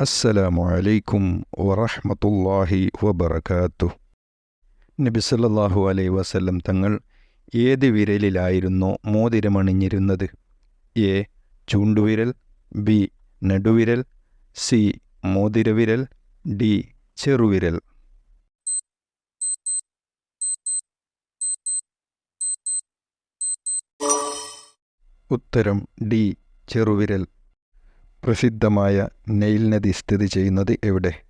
അസ്സലാമു അലൈക്കും വറഹ്മത്തുള്ളാഹി വബറകാത്തു നബി സല്ലല്ലാഹു അലൈഹി വസല്ലം തങ്ങൾ ഏത് വിരലിലായിരുന്നു മോതിരമണിഞ്ഞിരുന്നത്? എ. ചൂണ്ടുവിരൽ ബി. നടുവിരൽ സി. മോതിരവിരൽ ഡി. ചെറുവിരൽ. ഉത്തരം ഡി. ചെറുവിരൽ. പ്രസിദ്ധമായ നെയിൽ നദി സ്ഥിതി ചെയ്യുന്നത് എവിടെ?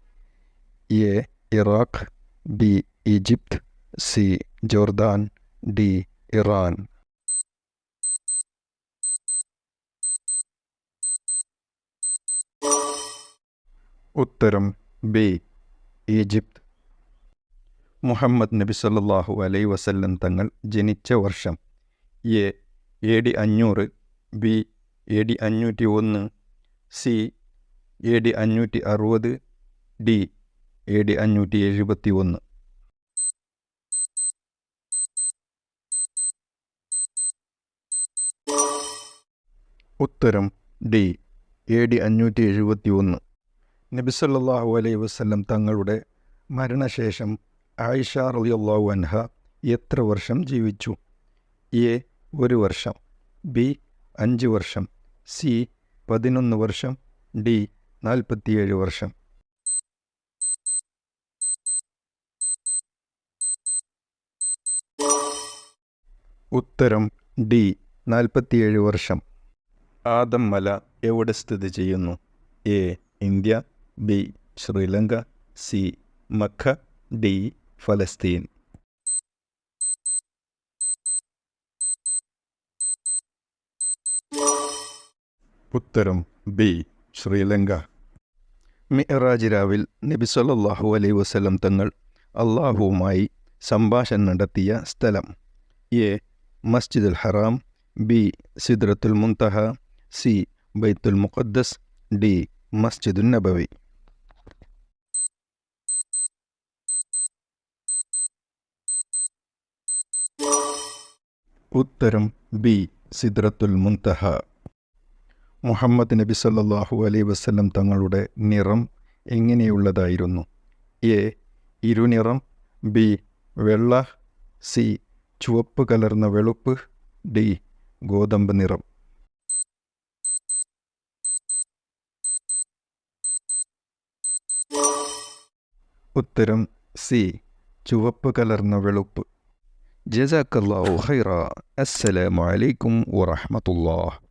A. Iraq B. Egypt C. Jordan D. Iran. ഉത്തരം ബി. ഈജിപ്ത്. മുഹമ്മദ് നബി സല്ലാഹു അലൈ വസല്ലം തങ്ങൾ ജനിച്ച വർഷം. എ. എ ഡി അഞ്ഞൂറ് ബി. എ ഡി അഞ്ഞൂറ്റി ഒന്ന് സി എ ഡി അഞ്ഞൂറ്റി അറുപത് ഡി എ ഡി അഞ്ഞൂറ്റി എഴുപത്തി ഒന്ന് ഉത്തരം ഡി എ ഡി അഞ്ഞൂറ്റി എഴുപത്തി ഒന്ന് നബിസല്ലാഹു അലൈ വസ്ലം തങ്ങളുടെ മരണശേഷം ആയിഷ റളിയല്ലാഹു അൻഹ എത്ര വർഷം ജീവിച്ചു? എ ഒരു വർഷം ബി അഞ്ച് വർഷം സി പതിനൊന്ന് വർഷം ഡി നാൽപ്പത്തിയേഴ് വർഷം. ഉത്തരം ഡി നാൽപ്പത്തിയേഴ് വർഷം. ആദം മല എവിടെ സ്ഥിതി ചെയ്യുന്നു? A India B Sri Lanka C Mecca D ഫലസ്തീൻ. ഉത്തരം ബി ശ്രീലങ്ക. മിഅറാജ് രാവിൽ നബി സല്ലാഹു അലൈ വസ്ലം തങ്ങൾ അള്ളാഹുവുമായി സംഭാഷണം നടത്തിയ സ്ഥലം. എ മസ്ജിദുൽ ഹറാം ബി സിദ്രത്തുൽ മുൻതഹ സി ബൈത്തുൽ മുഖദ്ദസ് ഡി മസ്ജിദുൽ നബവി. ഉത്തരം ബി സിദ്രത്തുൽ മുൻതഹ. മുഹമ്മദ് നബി സല്ലാഹു അലൈ വസ്ലം തങ്ങളുടെ നിറം എങ്ങനെയുള്ളതായിരുന്നു? എ ഇരുനിറം ബി വെള്ള സി ചുവപ്പ് കലർന്ന വെളുപ്പ് ഡി ഗോതമ്പ് നിറം. ഉത്തരം സി ചുവപ്പ് കലർന്ന വെളുപ്പ്. ജസാക്കല്ലാഹു ഖൈറ. അസ്സലാമു അലൈക്കും വറഹ്മത്തുള്ളാഹ്.